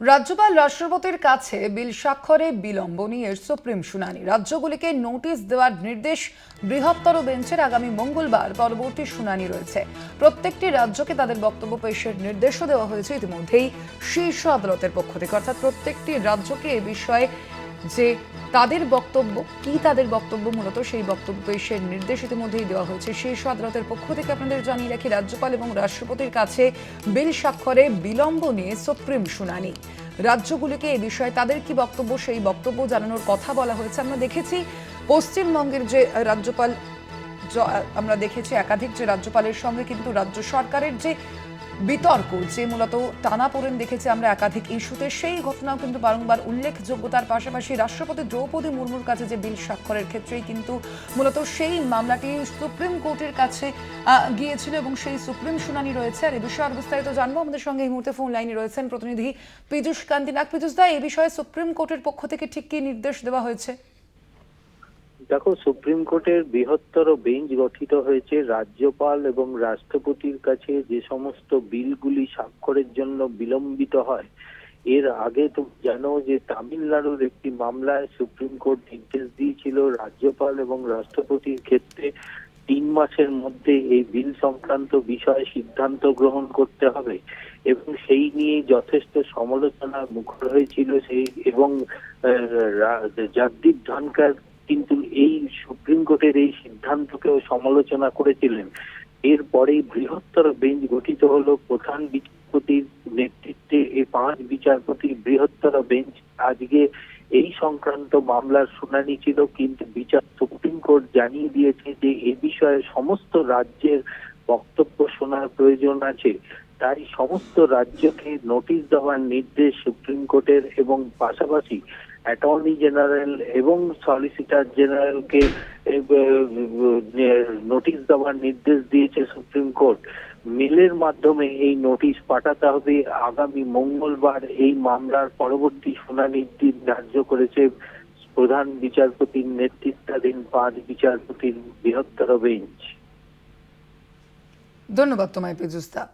রাজ্যপাল রাষ্ট্রপতির কাছে বিল স্বাক্ষরে বিলম্ব নিয়ে সুপ্রিম শুনানি। রাজ্যগুলিকে নোটিশ দেওয়ার নির্দেশ বৃহত্তর বেঞ্চের আগামী মঙ্গলবার পরবর্তী শুনানি রয়েছে। প্রত্যেকটি রাজ্যকে তাদের বক্তব্য পেশের নির্দেশও দেওয়া হয়েছে। ইতিমধ্যেই শীর্ষ আদালতের পক্ষ থেকে, অর্থাৎ প্রত্যেকটি রাজ্যকে এ বিষয়ে যে তাদের বক্তব্য, কি তাদের বক্তব্য, মূলত সেই বক্তব্য পেশের নির্দেশ ইতিমধ্যেই দেওয়া হয়েছে। শীর্ষ আদালতের পক্ষ থেকে আপনাদের জানিয়ে রাখি, রাজ্যপাল এবং রাষ্ট্রপতির কাছে বিল স্বাক্ষরে বিলম্ব নিয়ে সুপ্রিম শুনানি। রাজ্যগুলিকে এই বিষয়ে তাদের কি বক্তব্য, সেই বক্তব্য জানানোর কথা বলা হয়েছে। আমরা দেখেছি, পশ্চিমবঙ্গের যে রাজ্যপাল আমরা দেখেছি একাধিক যে রাজ্যপালের সঙ্গে কিন্তু রাজ্য সরকারের যে বিতর্ক, যে মূলত টানাপোড়েন দেখেছি আমরা একাধিক ইস্যুতে। সেই ঘটনাও কিন্তু বারংবার উল্লেখযোগ্যতার পাশাপাশি রাষ্ট্রপতি দ্রৌপদী মুর্মুর কাছে যে বিল স্বাক্ষরের ক্ষেত্রেই কিন্তু মূলত সেই মামলাটি সুপ্রিম কোর্টের কাছে গিয়েছিল এবং সেই সুপ্রিম শুনানি রয়েছে। আর এ বিষয়ে বিস্তারিত জানব। আমাদের সঙ্গে এই মুহূর্তে ফোন লাইনে রয়েছেন প্রতিনিধি পীযুষ কান্তি নাগ পীযুষ দা এই বিষয়ে সুপ্রিম কোর্টের পক্ষ থেকে ঠিক কি নির্দেশ দেওয়া হয়েছে? দেখো, সুপ্রিম কোর্টের বৃহত্তর বেঞ্চ গঠিত হয়েছে রাজ্যপাল এবং রাষ্ট্রপতির কাছে। যে সমস্ত বিলগুলি স্বাক্ষরের জন্য বিলম্বিত হয়, এর আগে তো জানো যে তামিলনাড়ুর একটি মামলায় সুপ্রিম কোর্ট নির্দেশ দিয়েছিল রাজ্যপাল এবং রাষ্ট্রপতির ক্ষেত্রে তিন মাসের মধ্যে এই বিল সংক্রান্ত বিষয়ে সিদ্ধান্ত গ্রহণ করতে হবে এবং সেই নিয়ে যথেষ্ট সমালোচনা মুখর হয়েছিল সেই এবং জগদীপ ধনকর কিন্তু এই সুপ্রিম কোর্টের এই সিদ্ধান্তকেও সমালোচনা করেছিলেন। এরপরেই বৃহত্তর বেঞ্চ গঠিত হলো প্রধান বিচারপতির নেতৃত্বে। এই পাঁচ বিচারপতির বৃহত্তর বেঞ্চ। আজকে এই সংক্রান্ত মামলার শুনানি ছিল, কিন্তু বিচার সুপ্রিম কোর্ট জানিয়ে দিয়েছে যে এ বিষয়ে সমস্ত রাজ্যের বক্তব্য শোনার প্রয়োজন আছে। তাই সমস্ত রাজ্যকে নোটিশ দেওয়ার নির্দেশ সুপ্রিম কোর্টের এবং পাশাপাশি অ্যাটর্নি জেনারেল এবং সলিসিটার জেনারেলকে নোটিশ দেওয়ার নির্দেশ দিয়েছে সুপ্রিম কোর্ট। মেলের মাধ্যমে এই নোটিশ পাঠাতে হবে। আগামী মঙ্গলবার এই মামলার পরবর্তী শুনানির দিন ধার্য করেছে প্রধান বিচারপতির নেতৃত্বাধীন পাঁচ বিচারপতির বৃহত্তর বেঞ্চ। ধন্যবাদ তোমায় দা